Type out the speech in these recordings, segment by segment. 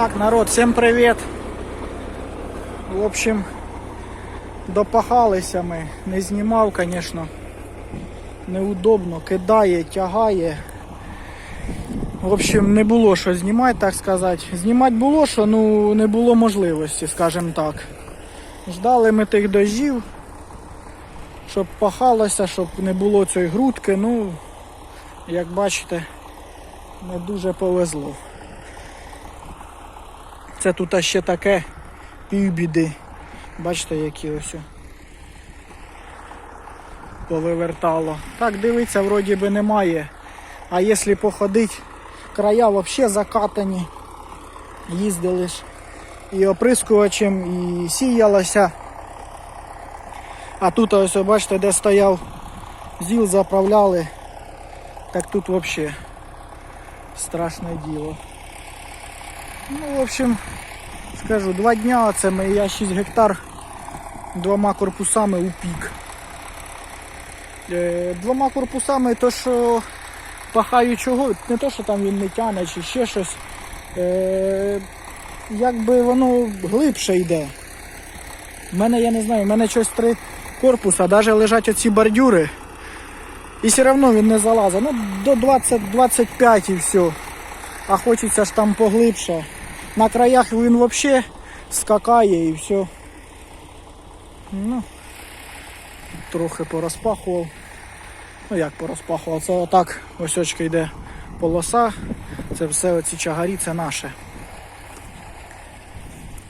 Так, народ, всем привет. В общем, допахалися ми. Не знімав, звісно. Неудобно, кидає, тягає. В общем, не було що знімати, так сказати. Знімати було що, ну не було можливості, скажімо так. Ждали ми тих дождів, щоб пахалося, щоб не було цієї грудки. Ну, як бачите, не дуже повезло. Це тут ще таке півбіди. Бачите, які ось. Повивертало. Так дивиться, вроді би немає. А якщо походити, края взагалі закатані. Їздили ж і оприскувачем, і сіялося. А тут ось бачите, де стояв зіл заправляли. Так тут взагалі страшне діло. Ну, в общем, скажу, два дня це ми, я 6 гектар двома корпусами упік. Е, двома корпусами, то що пахаю чого, не то, що там він не тяне чи ще щось. Е, якби воно глибше йде. У мене, я не знаю, у мене щось три корпуса, навіть лежать оці бордюри. І все одно він не залазить. Ну, до 20-25 і все. А хочеться ж там поглибше. На краях він взагалі скакає і все. Ну, трохи порозпахував. Ну як порозпахував? Це отак ось очки йде полоса. Це все оці чагарі, це наше.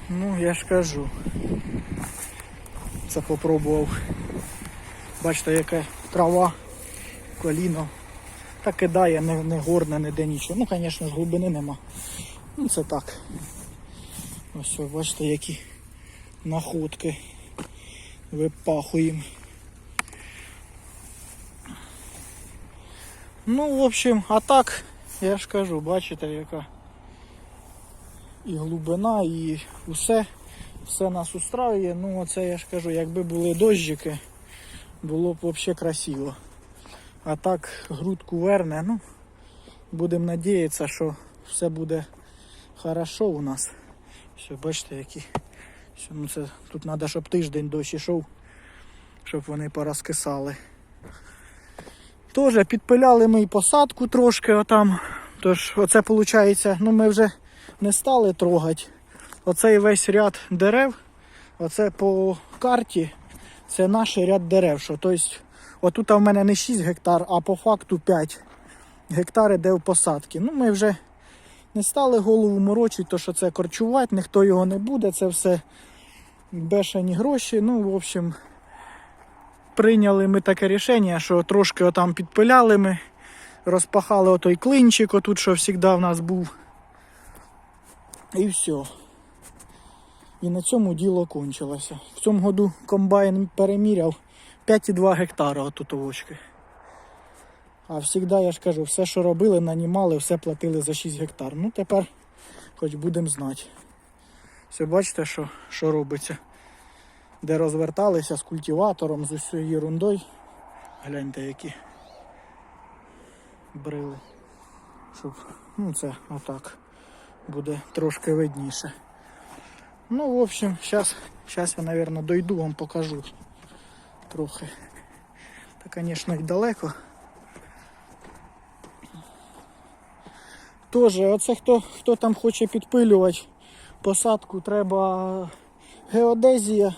Ну, я ж кажу. Це попробував. Бачите, яка трава, коліно. Та кидає, не, не горне, ніде нічого. Ну, звісно, ж глибини нема. Ну це так. Ось ви бачите, які находки випахуємо. Ну, в общем, а так, я ж кажу, бачите, яка і глибина, і усе, все нас устраює. Ну, оце я ж кажу, якби були дощики, було б взагалі красиво. А так грудку верне, ну, будемо надіятися, що все буде хорошо у нас. Все, бачите, які. Все, ну це, тут треба, щоб тиждень дощ ішов, щоб вони порозкисали. Теж підпиляли ми і посадку трошки отам. Тож оце виходить, ну ми вже не стали трогати. Оцей весь ряд дерев, оце по карті, це наш ряд дерев. Що, тобто, отут в мене не 6 гектар, а по факту 5 гектар іде в посадки. Ну ми вже не стали голову морочити, то що це корчувати, ніхто його не буде, це все бешені гроші. Ну, в общем, прийняли ми таке рішення, що трошки отам підпиляли ми, розпахали отой клинчик, отут, що завжди в нас був. І все. І на цьому діло кончилося. В цьому году комбайн переміряв 5,2 гектара отут овочки. А завжди, я ж кажу, все, що робили, нанімали, все платили за 6 гектар. Ну тепер хоч будемо знати. Все бачите, що, що робиться. Де розверталися з культиватором, з усією ерундою. Гляньте, які брили. Щоб, ну це отак буде трошки видніше. Ну, в общем, зараз щас я, мабуть, дойду, вам покажу трохи. Та, звісно, і далеко. Тоже, оце хто, хто там хоче підпилювати посадку, треба геодезія,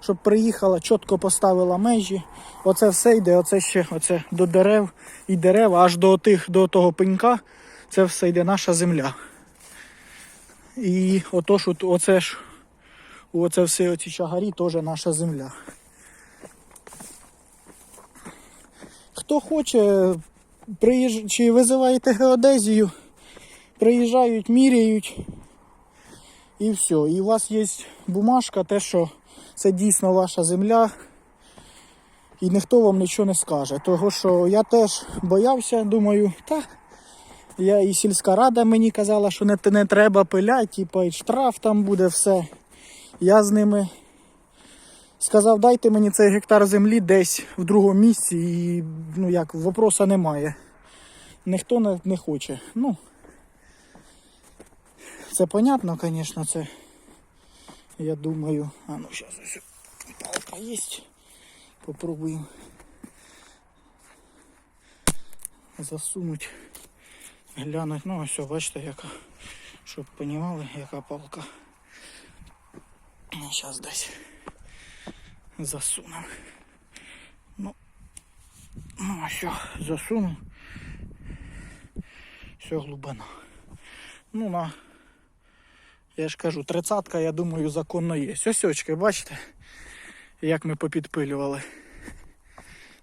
щоб приїхала, чітко поставила межі. Оце все йде, оце ще оце до дерев і дерева, аж до тих, до того пенька, це все йде наша земля. І ото оце ж, оце все оці чагарі теж наша земля. Хто хоче, приїж... чи визиваєте геодезію, приїжджають, міряють і все. І у вас є бумажка, те, що це дійсно ваша земля, і ніхто вам нічого не скаже. Того що я теж боявся, думаю, та я і сільська рада мені казала, що не, не треба пиляти, типу, і штраф там буде все. Я з ними сказав, дайте мені цей гектар землі десь в другому місці, і ну як, вопроса немає. Ніхто не, не хоче. Ну, Це понятно, звісно, це. Я думаю. А ну зараз ось палка є. Попробуємо засунуть, глянуть. Ну о, бачите, яка. Щоб розуміли, яка палка. Зараз десь засунемо. Ну, ну що, засунув. Все глибина. Ну на, я ж кажу, тридцатка, я думаю, законно є. Ось бачите, як ми попідпилювали.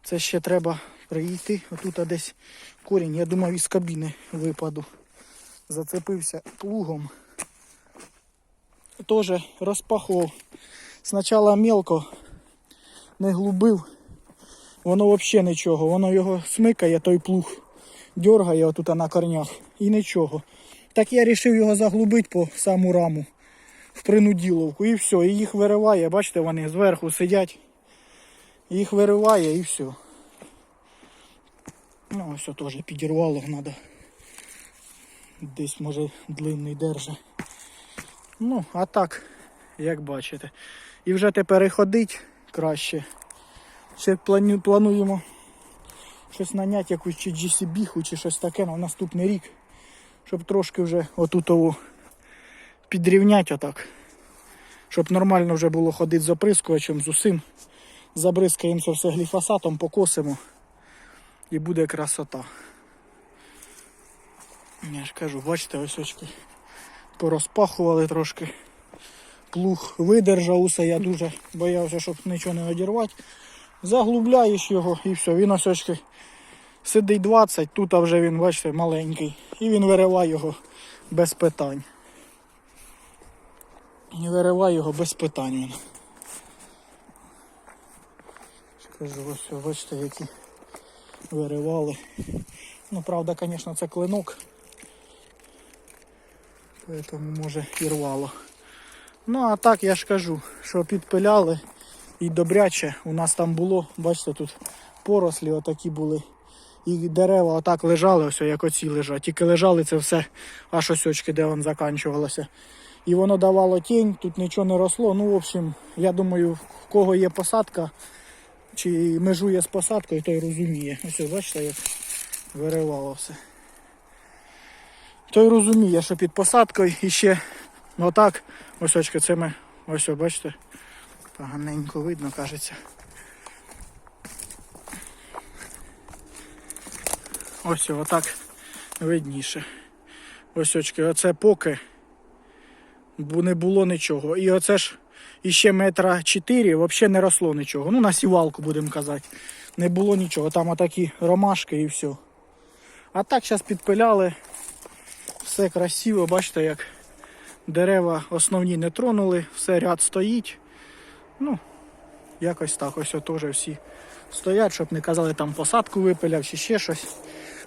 Це ще треба прийти. Отут десь корінь, я думав, із кабіни випаду. Зацепився плугом. Теж розпахував. Спочатку мелко не глубив. Воно взагалі нічого. Воно його смикає, той плуг дергає отут на корнях і нічого. Так я вирішив його заглубити по саму раму в принуділовку і все. І їх вириває, бачите, вони зверху сидять. Їх вириває і все. Ну, ось теж підірвало треба. Десь може длинний держа. Ну, а так, як бачите. І вже тепер і ходить краще. Ще плану- плануємо щось наняти, якусь чи GCB, чи щось таке на наступний рік. Щоб трошки вже отут ово підрівняти отак. Щоб нормально вже було ходити з оприскувачем, з усім. Забризкаємо це все гліфосатом, покосимо. І буде красота. Я ж кажу, бачите, ось очки порозпахували трошки. Плуг видержав усе, я дуже боявся, щоб нічого не одірвати. Заглубляєш його і все, він ось очки сидить 20, тут вже він, бачите, маленький. І він вириває його без питань. І вириває його без питань він. Скажу, ось, бачите, які виривали. Ну, правда, звісно, це клинок. Поэтому може і рвало. Ну, а так я ж кажу, що підпиляли і добряче. У нас там було, бачите, тут порослі отакі були. І дерева отак лежали, ось як оці лежать. Тільки лежали це все аж ось очки, де воно заканчувалося. І воно давало тінь, тут нічого не росло. Ну, в общем, я думаю, в кого є посадка, чи межує з посадкою, той розуміє. Ось бачите, як виривало все. Той розуміє, що під посадкою і ще отак, ось очки, ми, ось, бачите, поганенько видно, кажеться. Ось отак видніше. Ось очки, оце поки не було нічого. І оце ж іще метра 4 взагалі не росло нічого. Ну, на сівалку будемо казати. Не було нічого. Там отакі ромашки і все. А так зараз підпиляли. Все красиво, бачите, як дерева основні не тронули, все ряд стоїть. Ну, якось так, ось теж всі стоять, щоб не казали там посадку випиляв чи ще щось.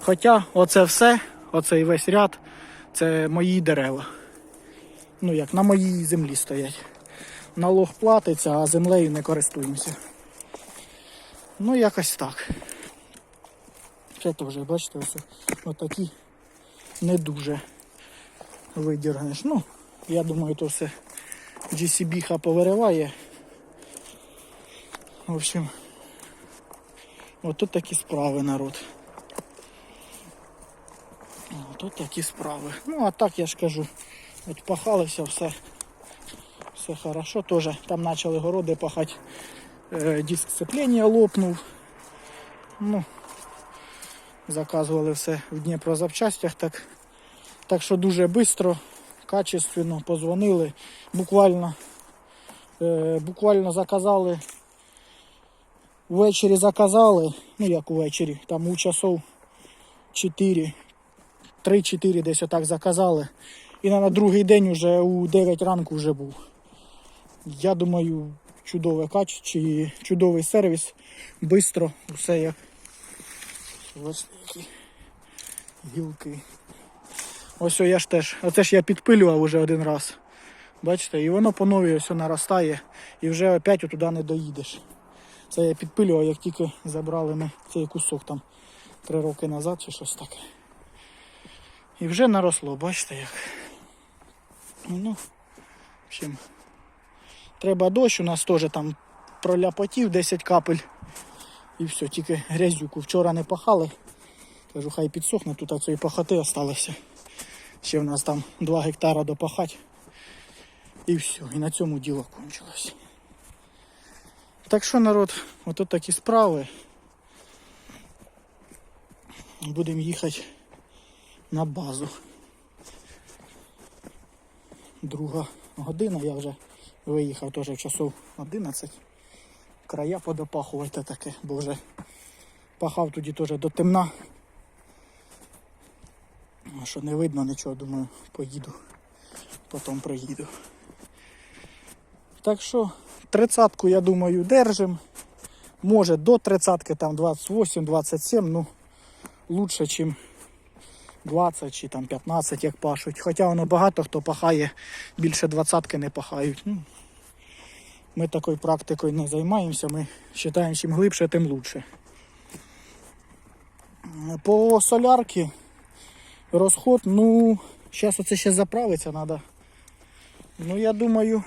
Хоча оце все, оцей весь ряд, це мої дерева. Ну як, на моїй землі стоять. Налог платиться, а землею не користуємося. Ну, якось так. Це теж, бачите, ось отакі не дуже видіргнеш. Ну, я думаю, то все GCB повириває. В общем, отут такі справи, народ. Тут такі справи. Ну, а так я ж кажу, от пахалося все. Все хорошо. Тоже там почали городи пахати. Е, диск сцеплення лопнув. Ну, заказували все в Дніпрозапчастях. Так, так що дуже швидко, качественно позвонили. Буквально, е, буквально заказали. Ввечері заказали, ну як увечері, там у часов 4, 3-4 десь отак заказали. І на, другий день вже у 9 ранку вже був. Я думаю, чудове качество, чи чудовий сервіс, швидко, все як. Ось які гілки. Ось о, я ж теж, оце ж я підпилював уже один раз. Бачите, і воно по новій ось наростає і вже опять туди не доїдеш. Це я підпилював, як тільки забрали ми цей кусок там три роки назад чи щось таке. І вже наросло, бачите як. Ну, в общем, треба дощ, у нас теж там проляпотів 10 капель. І все, тільки грязюку. Вчора не пахали. Кажу, хай підсохне, тут цієї пахоти залишилося. Ще в нас там 2 гектара допахати. І все, і на цьому діло кончилось. Так що, народ, ото такі справи. Будемо їхати на базу. Друга година, я вже виїхав теж в часов 11. Края подопахувати таке, бо вже пахав тоді теж до темна. А що не видно нічого, думаю, поїду. Потім приїду. Так що тридцатку, я думаю, держим. Може до тридцатки там 28-27, ну лучше, ніж 20 чи там 15, як пашуть. Хоча воно багато хто пахає, більше двадцятки не пахають. Ну, ми такою практикою не займаємося, ми вважаємо, чим глибше, тим лучше. По солярки розход, ну, зараз оце ще заправиться треба. Ну, я думаю,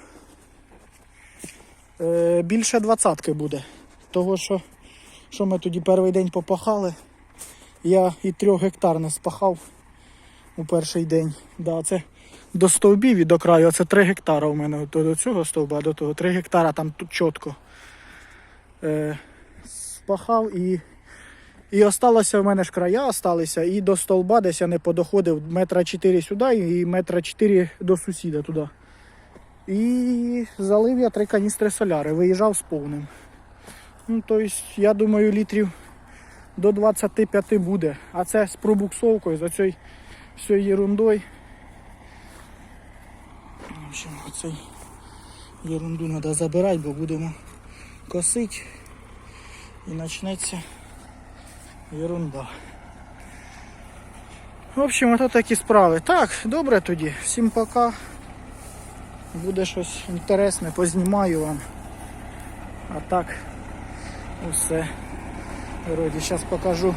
е, більше двадцятки буде. Того, що, що ми тоді перший день попахали, я і трьох гектар не спахав у перший день. Да, це до стовбів і до краю, це 3 гектара у мене до, цього стовба, до того 3 гектара там тут чітко. Е, спахав і, і осталося в мене ж края осталися, і до стовба десь я не подоходив метра 4 сюди і метра 4 до сусіда туди. І залив я три каністри соляри, виїжджав з повним. Ну, тобто, я думаю, літрів до 25 буде. А це з пробуксовкою, за цією всією ерундою. В общем, оцей ерунду треба забирати, бо будемо косити і почнеться ерунда. В общем, ото такі справи. Так, добре тоді. Всім пока. Буде щось інтересне, познімаю вам. А так, усе. Вроді, зараз покажу,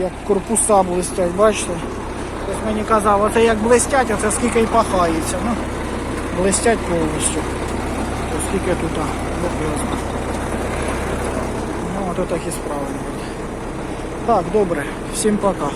як корпуса блистять, бачите? Хтось мені казав, оце як блистять, оце скільки і пахається. Ну, блистять повністю. Скільки тут, його знає. Ну, ото такі справи. Так, добре, всім пока.